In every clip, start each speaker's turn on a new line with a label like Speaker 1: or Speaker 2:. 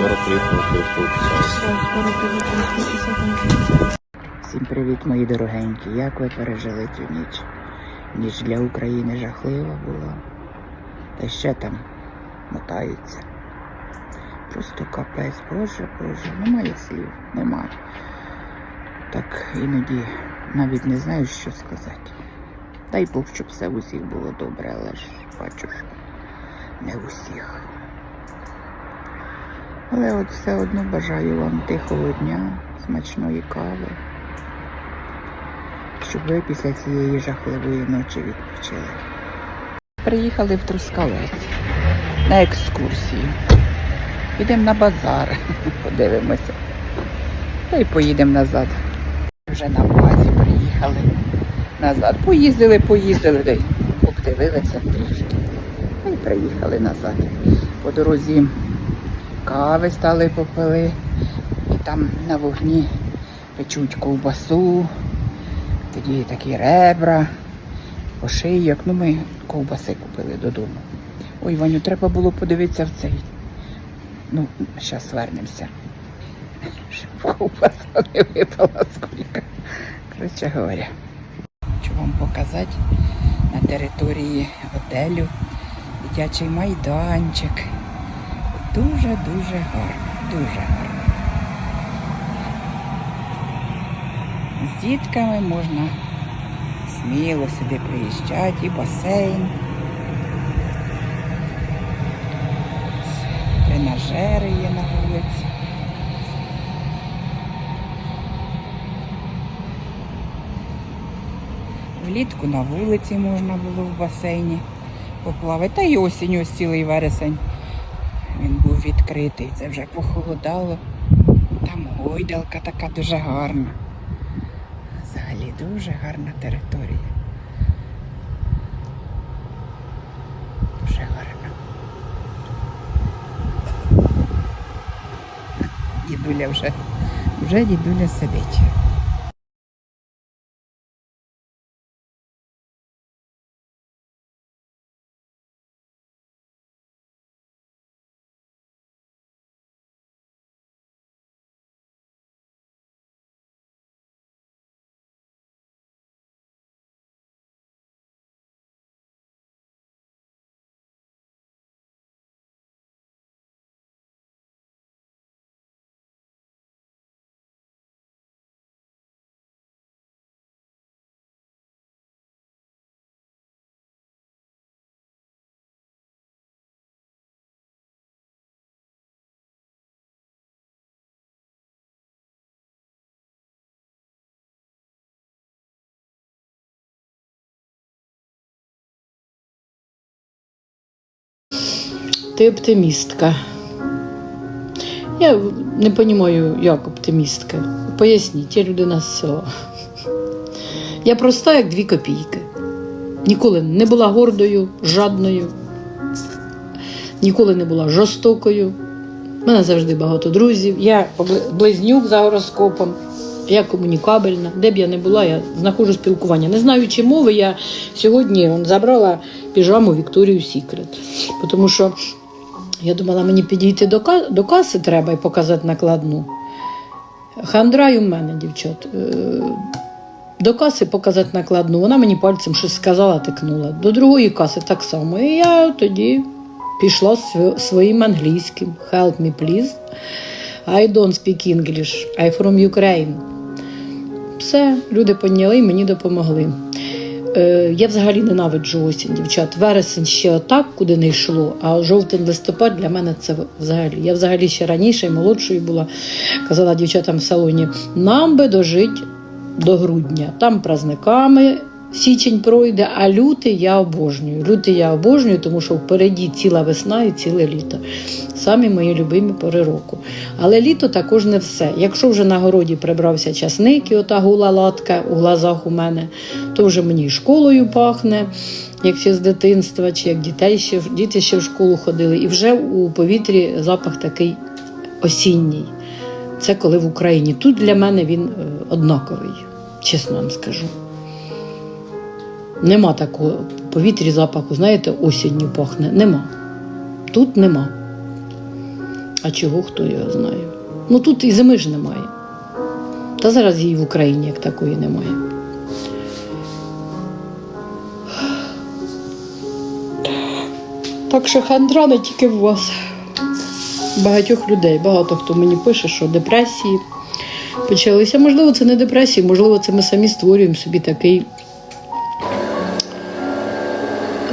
Speaker 1: скоро.
Speaker 2: Всім привіт, мої дорогенькі. Як ви пережили цю ніч? Ніч для України жахлива була. Та ще там мотаються. Просто капець, боже, боже, немає слів, немає. Так іноді навіть не знаю, що сказати. Дай Бог, щоб все в усіх було добре, але ж бачу, що не в усіх. Але от все одно бажаю вам тихого дня, смачної кави, щоб ви після цієї жахливої ночі відпочили. Приїхали в Трускавець на екскурсію. Підемо на базар, подивимося. Та й поїдемо назад. Вже на базі приїхали назад. Поїздили, поїздили, обдивилися трішки. Й приїхали назад. По дорозі кави стали попили. І там на вогні печуть ковбасу, тоді такі ребра, ошийок. Ну, ми ковбаси купили додому. Ой, Ваню, треба було подивитися в цей. Ну, зараз вернемося. Щоб ковбаса не випала скільки. Коротше говоря. Хочу вам показати на території готелю дитячий майданчик. Дуже-дуже гарно, дуже гарно. З дітками можна сміло сюди приїжджати, і басейн, тренажери є на вулиці. Влітку на вулиці можна було в басейні поплавати. Та й осінь, ось цілий вересень. Відкритий, це вже похолодало. Там гойдалка така дуже гарна. Взагалі дуже гарна територія. Дуже гарна. Дідуля вже, вже дідуля сидить.
Speaker 3: Ти оптимістка. Я не розумію, як оптимістка. Поясніть, я людина з села. Я проста, як дві копійки. Ніколи не була гордою, жадною, ніколи не була жорстокою. У мене завжди багато друзів. Я близнюк за гороскопом, я комунікабельна. Де б я не була, я знаходжу спілкування. Не знаючи мови, я сьогодні забрала піжаму Вікторію Сікрет. Тому що я думала, мені підійти до, до каси треба і показати накладну. Хандра й у мене, дівчат. Е, До каси показати накладну. Вона мені пальцем щось сказала, тикнула. До другої каси так само. І я тоді пішла своїм англійським. Help me, please. I don't speak English. I from Ukraine. Все, люди поняли і мені допомогли. Е, я взагалі ненавиджу осінь, дівчат. Вересень ще отак, куди не йшло, а жовтень листопад для мене це взагалі. Я взагалі ще раніше і молодшою була, казала дівчатам в салоні, нам би дожить до грудня. Там праздниками січень пройде, а лютий я обожнюю. Лютий я обожнюю, тому що впереді ціла весна і ціле літо. Самі мої любимі пори року. Але літо також не все. Якщо вже на городі прибрався часник і ота гула латка у глазах у мене, то вже мені школою пахне, як ще з дитинства, чи як дітей ще, діти ще в школу ходили. І вже у повітрі запах такий осінній. Це коли в Україні. Тут для мене він е, однаковий, чесно вам скажу. Нема такого в повітрі запаху, знаєте, осінню пахне. Нема. Тут нема. А чого хто його знає? Ну тут і зими ж немає. Та зараз її в Україні як такої немає. Так що хандра не тільки в вас. Багатьох людей, багато хто мені пише, що депресії почалися. Можливо, це не депресії, можливо, це ми самі створюємо собі такий.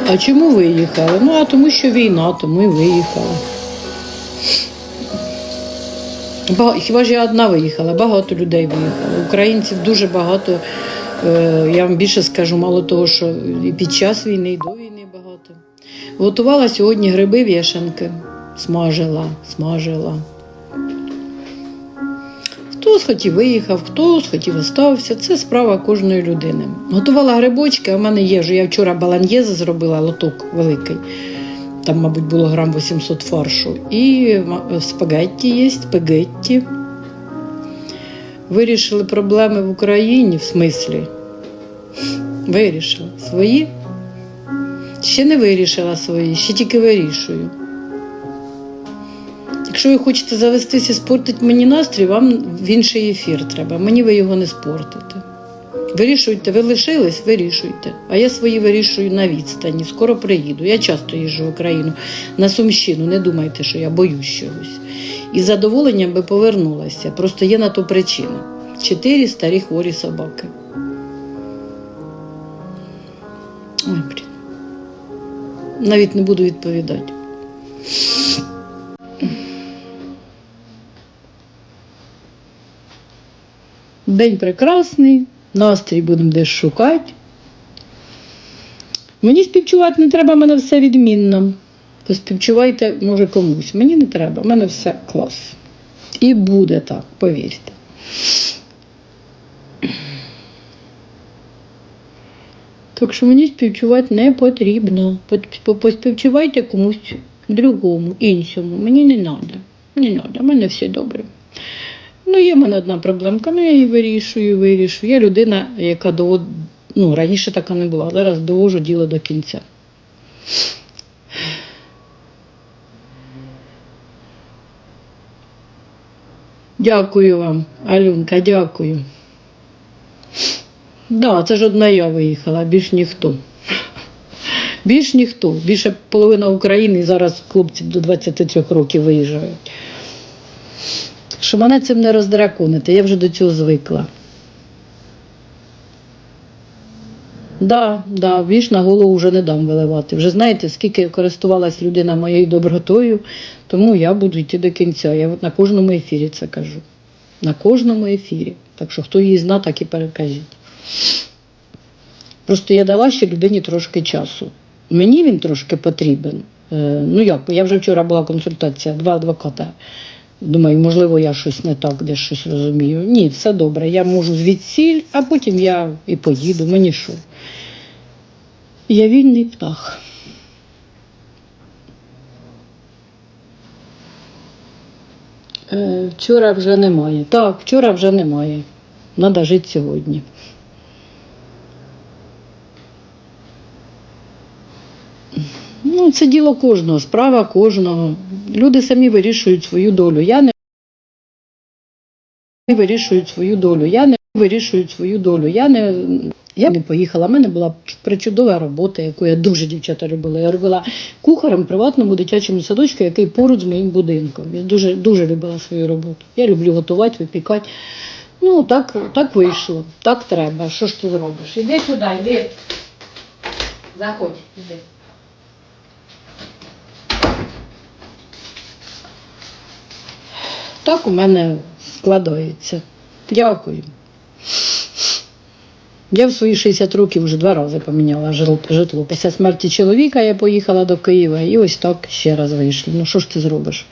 Speaker 3: А чому виїхали? Ну, а тому що війна, тому і виїхали. Хіба ж я одна виїхала? Багато людей виїхало. Українців дуже багато. Е, Я вам більше скажу, мало того, що і під час війни, і до війни багато. Готувала сьогодні гриби вішанки, смажила, смажила. Хто схотів виїхав, хто схотів остався. Це справа кожної людини. Готувала грибочки, а в мене є вже. Я вчора баланьєзе зробила лоток великий. Там, мабуть, було грам 800 фаршу. І спагетті є, спагетті. Вирішили проблеми в Україні в смислі. Вирішила. Свої? Ще не вирішила свої, ще тільки вирішую. Якщо ви хочете завестися і спортити мені настрій, вам в інший ефір треба. Мені ви його не спортите. Вирішуйте, ви лишились, вирішуйте. А я свої вирішую на відстані. Скоро приїду. Я часто їжджу в Україну на Сумщину. Не думайте, що я боюсь чогось. І з задоволенням би повернулася. Просто є на то причина. Чотири старі хворі собаки. Ой, блін. Навіть не буду відповідати. День прекрасний, настрій будемо десь шукати. Мені співчувати не треба, в мене все відмінно. Поспівчувайте, може, комусь. Мені не треба, в мене все клас. І буде так, повірте. Так що мені співчувати не потрібно. Поспівчувайте комусь другому, іншому. Мені не треба. Не треба, в мене все добре. Ну, є в мене одна проблемка, ну я її вирішую, вирішую. Я людина, яка довод... ну, раніше така не була, зараз довожу діло до кінця. Дякую вам, Алюнка, дякую. Да, це ж одна я виїхала, більш ніхто. Більш ніхто. Більше половина України зараз хлопці до 23 років виїжджають. Що мене цим не роздраконити, я вже до цього звикла. Да, да, віж на голову вже не дам виливати. Вже знаєте, скільки користувалась людина моєю добротою, тому я буду йти до кінця. Я от на кожному ефірі це кажу. На кожному ефірі. Так що хто її зна, так і перекажіть. Просто я дала ще людині трошки часу. Мені він трошки потрібен. Е, ну як, я вже вчора була консультація, два адвоката. Думаю, можливо, я щось не так, десь щось розумію. Ні, все добре. Я можу звідсіль, а потім я і поїду. Мені що? Я вільний птах. Е, вчора вже немає. Так, вчора вже немає. Треба жити сьогодні. Ну, це діло кожного, справа кожного. Люди самі вирішують свою долю. Я не вирішують свою долю. Я не вирішую свою долю. Я не, я не поїхала. У мене була причудова робота, яку я дуже дівчата любила. Я робила кухарем приватному дитячому садочку, який поруч з моїм будинком. Я дуже, дуже любила свою роботу. Я люблю готувати, випікати. Ну, так, так вийшло, так треба. Що ж ти зробиш? Іди сюди, йди. Заходь, іди. Так у мене складається. Дякую. Я в свої 60 років вже два рази поміняла житло. Після смерті чоловіка я поїхала до Києва і ось так ще раз вийшли. Ну що ж ти зробиш?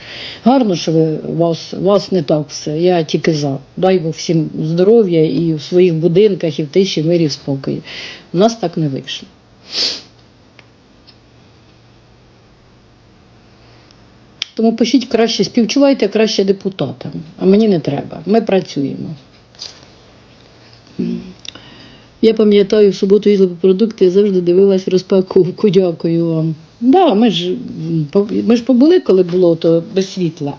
Speaker 3: Гарно, що ви вас, вас не так все. Я тільки за. Дай Бог всім здоров'я і в своїх будинках, і в тиші, мирі, в спокої. У нас так не вийшло. Тому пишіть краще, співчувайте краще депутатам, а мені не треба. Ми працюємо. Я пам'ятаю, в суботу їздила по продукти я завжди дивилась розпаковку. Дякую вам. Да, ми ж ми ж побули, коли було то без світла,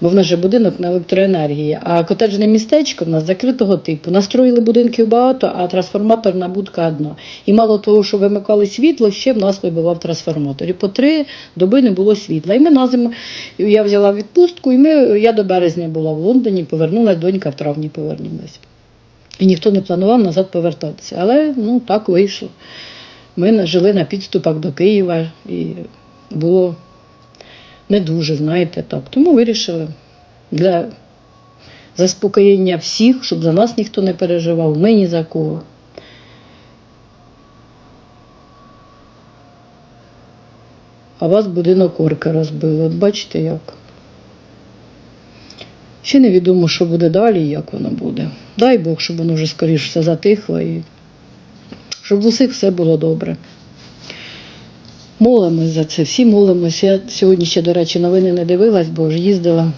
Speaker 3: бо в нас же будинок на електроенергії. А котеджне містечко в нас закритого типу. Настроїли будинків багато, а трансформаторна будка одна. І мало того, що вимикали світло, ще в нас вибивав трансформатор. І по три доби не було світла. І ми на зиму я взяла відпустку, і ми, я до березня була в Лондоні, повернулася, донька в травні повернулася. І ніхто не планував назад повертатися. Але ну так вийшло. Ми жили на підступах до Києва і було не дуже, знаєте, так. Тому вирішили для заспокоєння всіх, щоб за нас ніхто не переживав, ми ні за кого. А вас будинок орки розбили. От бачите як. Ще невідомо, що буде далі і як воно буде. Дай Бог, щоб воно вже скоріше затихло і щоб в усіх все було добре. Молимось за це, всі молимось. Я сьогодні ще, до речі, новини не дивилась, бо ж їздила.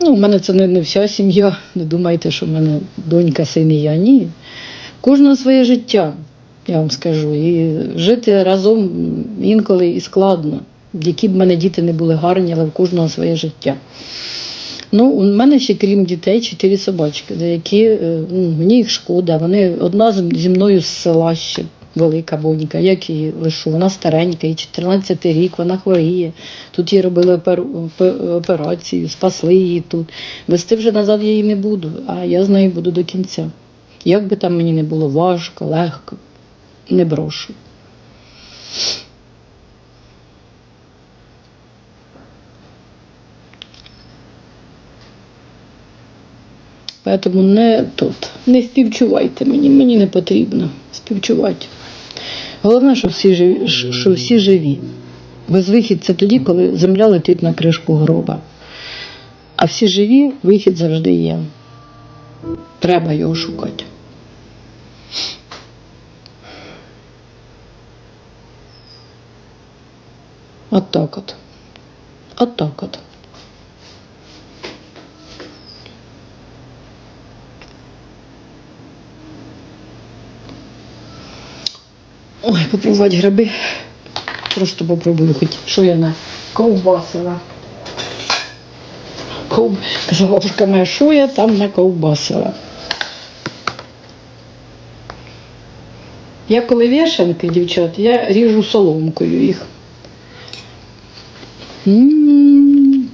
Speaker 3: Ну, у мене це не, не вся сім'я. Не думайте, що в мене донька, син і я. Ні. Кожного своє життя, я вам скажу. І жити разом інколи і складно. Які б мене діти не були гарні, але в кожного своє життя. Ну, у мене ще крім дітей чотири собачки, деякі е, ну, мені їх шкода. Вони одна зі мною з села ще велика бонька, як її лишу. Вона старенька, їй 14 рік, вона хворіє. Тут їй робили опер- операцію, спасли її тут. Вести вже назад я її не буду, а я з нею буду до кінця. Як би там мені не було важко, легко, не брошу. Поэтому не тут. Не співчувайте мені, мені не потрібно співчувати. Головне, що всі живі, що всі живі. Безвихід це тоді, коли земля летить на кришку гроба. А всі живі, вихід завжди є. Треба його шукати. От так от. От так от. Ой, попробувати гриби. Просто попробую хоч, що я на ковбасила. Ков... Бабушка моя, що я там на ковбасила. Я коли вішанки, дівчат, я ріжу соломкою їх. М.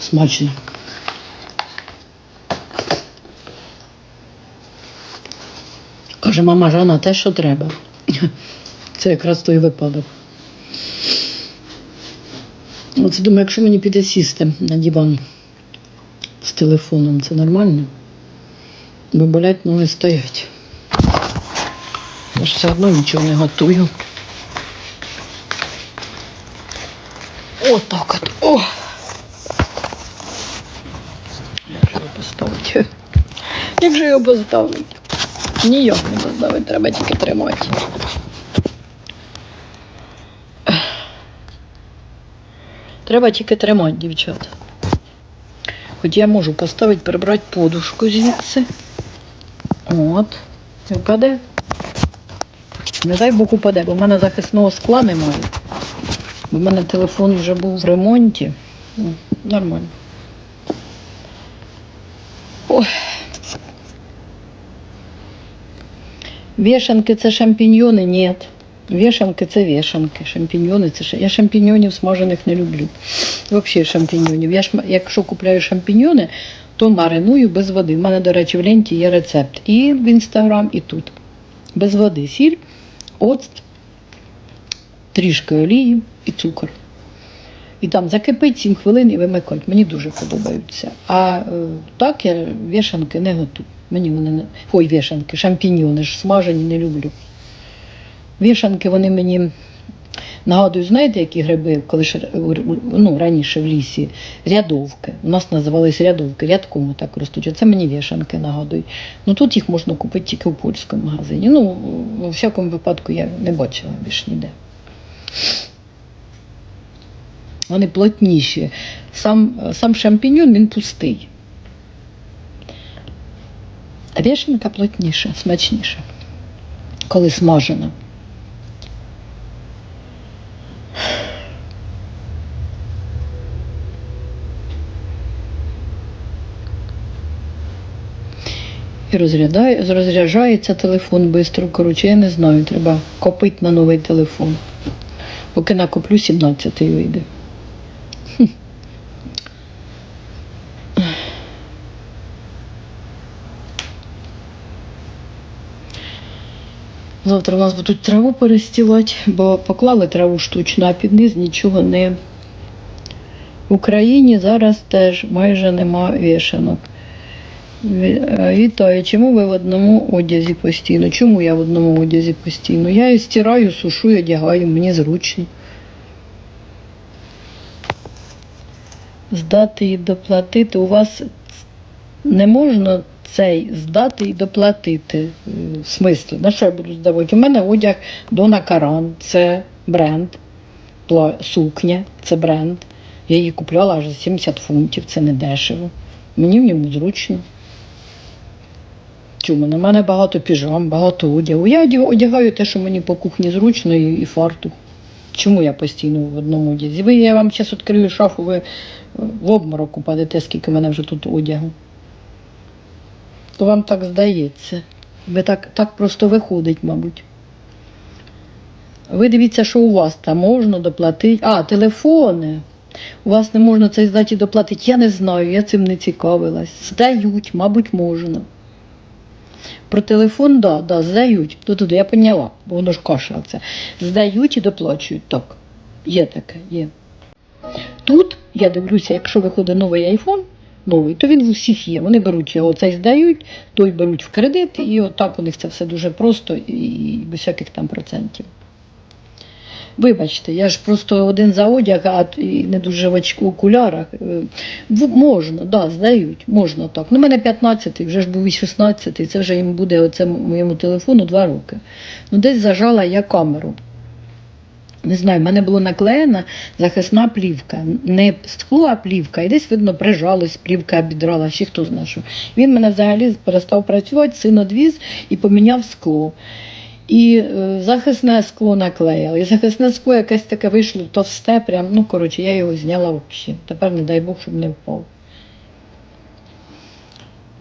Speaker 3: Смачно. Каже, мама Жана, те, що треба. Це якраз той випадок. Оце думаю, якщо мені піде сісти на диван з телефоном, це нормально? Бо болять ноги стоять. Я ж все одно нічого не готую. Отак от. О! Як же його поставити? Як же його поставити? Ніяк не поставити, треба тільки тримати. Треба тільки тримати, дівчата. Хоч я можу поставити, прибрати подушку звідси. От. Впаде. Не дай Бог упаде, бо в мене захисного скла немає. Бо в мене телефон вже був в ремонті. Ну, Нормально. Ой. Вешанки це шампіньйони? Ні. Вешанки це вешанки. Шампіньйони це ша- Я шампіньйонів смажених не люблю. Взагалі шампіньйонів. Я ж, якщо купляю шампіньйони, то мариную без води. У мене, до речі, в ленті є рецепт. І в інстаграм, і тут. Без води. Сіль, оцт, трішки олії і цукор. І там закипить 7 хвилин і вимикать. Мені дуже подобаються. А е, так я вішанки не готую. Мені вони не. Ой, вішанки, шампіньйони ж смажені не люблю. Вішанки вони мені нагадують, знаєте, які гриби, коли ж, ну, раніше в лісі, рядовки. У нас називались рядовки, рядком так ростуть. Оце мені вішанки нагадують. Ну тут їх можна купити тільки в польському магазині. Ну, у всякому випадку я не бачила більш ніде. Вони плотніші. Сам, сам шампіньон він пустий. А вішенка плотніша, смачніша, коли смажена. І розряджається телефон швидко. Коротше, я не знаю, треба копити на новий телефон. Поки накоплю 17-й вийде. Завтра у нас будуть траву перестілати, бо поклали траву штучну, а під низ нічого не. В Україні зараз теж майже нема вішанок. Е, Вітаю, чому ви в одному одязі постійно? Чому я в одному одязі постійно? Я і стираю, сушу, одягаю, мені зручно. Здати і доплатити. У вас не можна цей здати і доплатити. В смислі, на що я буду здавати? У мене одяг Дона Каран, це бренд, сукня, це бренд. Я її купляла аж за 70 фунтів, це не дешево. Мені в ньому зручно. Чому? На мене багато піжам, багато одягу. Я одягаю те, що мені по кухні зручно, і, і фартух. Чому я постійно в одному одязі? Ви я вам зараз відкрию шафу, ви в обморок упадете, скільки в мене вже тут одягу. То вам так здається. Ви так, так просто виходить, мабуть. Ви дивіться, що у вас там можна доплатити. А, телефони. У вас не можна цей здати доплатити. Я не знаю, я цим не цікавилась. Здають, мабуть, можна. Про телефон, да, да, здають. То туди я поняла, бо воно ж кашля це. Здають і доплачують. Так. Є таке, є. Тут я дивлюся, якщо виходить новий айфон, новий, то він в усіх є. Вони беруть його, цей здають, той беруть в кредит, і отак у них це все дуже просто і без всяких там процентів. Вибачте, я ж просто один за одяг, а не дуже в окулярах. Е, Можна, да, здають, можна так. Ну, мене 15-й, вже ж був і 16-й, це вже їм буде оце моєму телефону 2 роки. Ну, десь зажала я камеру. Не знаю, в мене була наклеєна захисна плівка. Не скло, а плівка. І десь, видно, прижалось, плівка обідрала, ще хто знає що. Він мене взагалі перестав працювати, син одвіз і поміняв скло. І е, захисне скло наклеїли. І захисне скло якесь таке вийшло товсте, прям, ну коротше, я його зняла взагалі. Тепер не дай Бог, щоб не впав.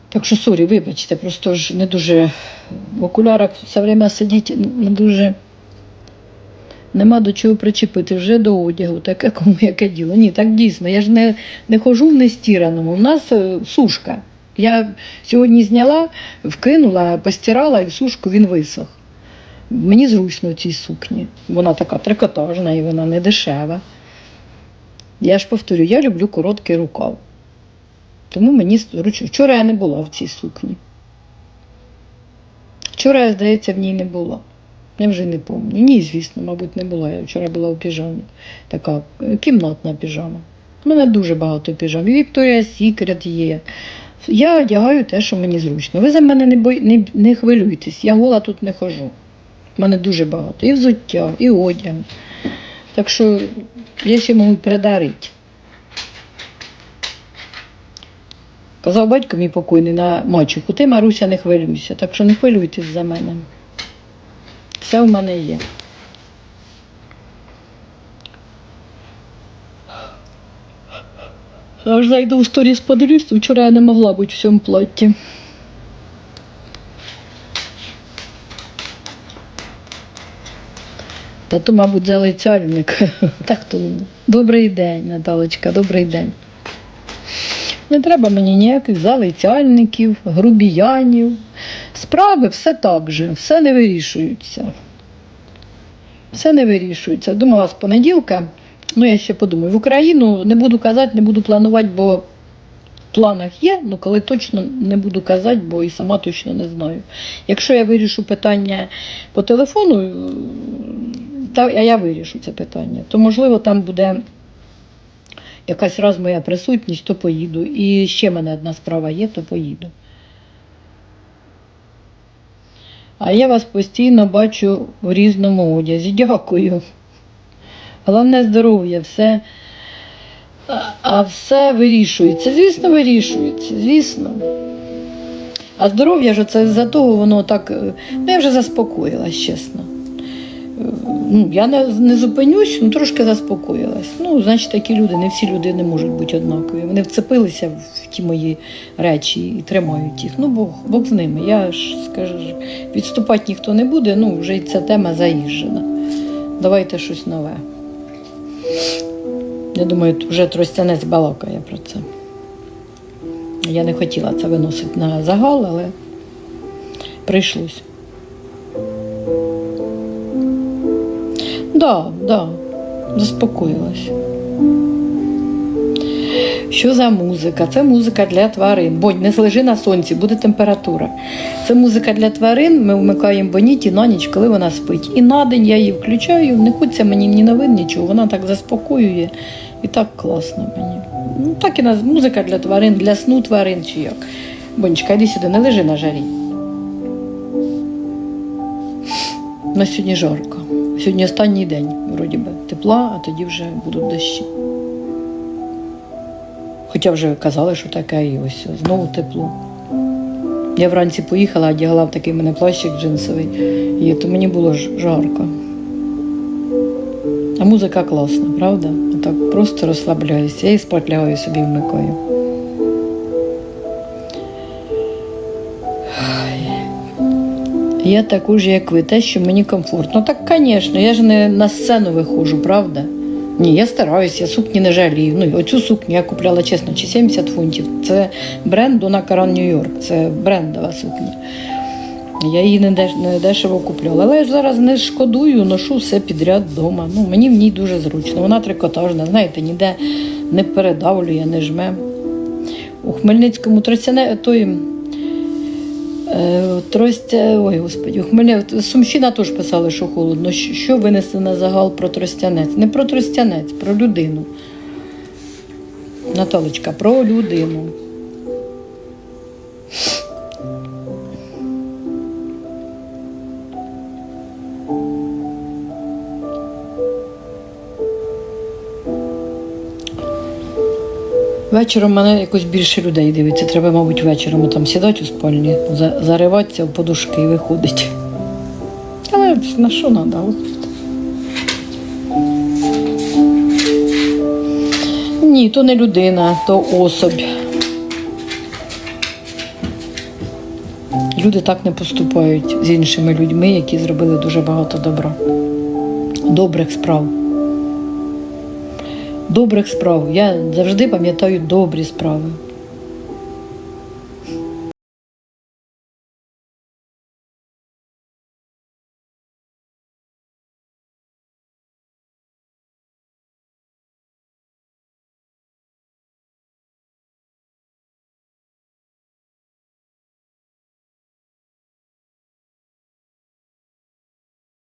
Speaker 3: Так що, сорі, вибачте, просто ж не дуже в окулярах все время сидіти не дуже. Нема до чого причепити, вже до одягу, таке кому яке діло. Ні, так дійсно. Я ж не, не хожу в нестіраному. У нас е, сушка. Я сьогодні зняла, вкинула, постирала і сушку він висох. Мені зручно в цій сукні. Вона така трикотажна і вона не дешева. Я ж повторю, я люблю короткий рукав. Тому мені зручно. Вчора я не була в цій сукні. Вчора, здається, в ній не була. Я вже не пам'ятаю. Ні, звісно, мабуть, не була. Я вчора була в піжамі. Така е, кімнатна піжама. У мене дуже багато піжам. І Вікторія Сікрет є. Я одягаю те, що мені зручно. Ви за мене не, бой... не, не хвилюйтесь, я гола тут не хожу. У мене дуже багато. І взуття, і одяг. Так що я ще можу передарити. Казав батько мій покойний на мачуху, ти, Маруся, не хвилюйся, так що не хвилюйтесь за мене. Все в мене є. Я ж зайду в сторіс подивлюсь, вчора я не могла бути в цьому платі. Та то, мабуть, залицяльник. Так то добрий день, Наталочка, добрий день. Не треба мені ніяких залицяльників, грубіянів. Справи все так же, все не вирішується. Все не вирішується. Думала з понеділка, ну я ще подумаю, в Україну не буду казати, не буду планувати, бо в планах є, ну коли точно не буду казати, бо і сама точно не знаю. Якщо я вирішу питання по телефону, а я вирішу це питання, то можливо там буде якась раз моя присутність, то поїду. І ще в мене одна справа є, то поїду. А я вас постійно бачу в різному одязі. Дякую. Головне здоров'я, все, А- все вирішується. Звісно, вирішується, звісно. А здоров'я ж це за того воно так. е, Ну, я вже заспокоїлась, чесно. Ну, я не, не зупинюсь, ну трошки заспокоїлась. Ну, значить, такі люди, не всі люди не можуть бути однакові. Вони вцепилися в ті мої речі і тримають їх. Ну, Бог, Бог з ними. Я ж скажу, відступати ніхто не буде, ну, вже ця тема заїжджена. Давайте щось нове. Я думаю, вже тростянець балакає про це. Я не хотіла це виносити на загал, але прийшлось. Да, да, заспокоїлась. Що за музика? Це музика для тварин. Бонь, не лежи на сонці, буде температура. Це музика для тварин. Ми вмикаємо боніті на ніч, коли вона спить. І на день я її включаю, не хочеться мені ні новин, нічого. Вона так заспокоює і так класно мені. Ну, так і на музика для тварин, для сну тварин чи як. Бонечка, йди сюди, не лежи на жарі. На сьогодні жарко. Сьогодні останній день, вроді би, тепла, а тоді вже будуть дощі. Хоча вже казали, що таке і ось знову тепло. Я вранці поїхала, одягала в такий мене плащик джинсовий, і то мені було жарко. А музика класна, правда? Так просто розслабляюся. І спать лягаю собі вмикаю. Я також, як ви, те, що мені комфортно. Так, звісно, я ж не на сцену виходжу, правда? Ні, я стараюсь, я сукні не жалію. Ну, оцю сукню я купляла чесно, чи 70 фунтів. Це бренд Дона Каран Нью-Йорк, це брендова сукня. Я її не, деш, не дешево купляла. Але я ж зараз не шкодую, ношу все підряд вдома. Ну, мені в ній дуже зручно. Вона трикотажна, знаєте, ніде не передавлює, не жме. У Хмельницькому той. Е, Тростя, ой, господі, у Хмельне... Сумщина теж писали, що холодно. Що винесли на загал про тростянець? Не про тростянець, про людину. Наталочка, про людину. Вечором мене якось більше людей дивиться. Треба, мабуть, вечором там сідати у спальні, зариватися в подушки і виходить. Але на що треба? Ні, то не людина, то особь. Люди так не поступають з іншими людьми, які зробили дуже багато добра. Добрих справ добрих справ. Я завжди пам'ятаю добрі справи.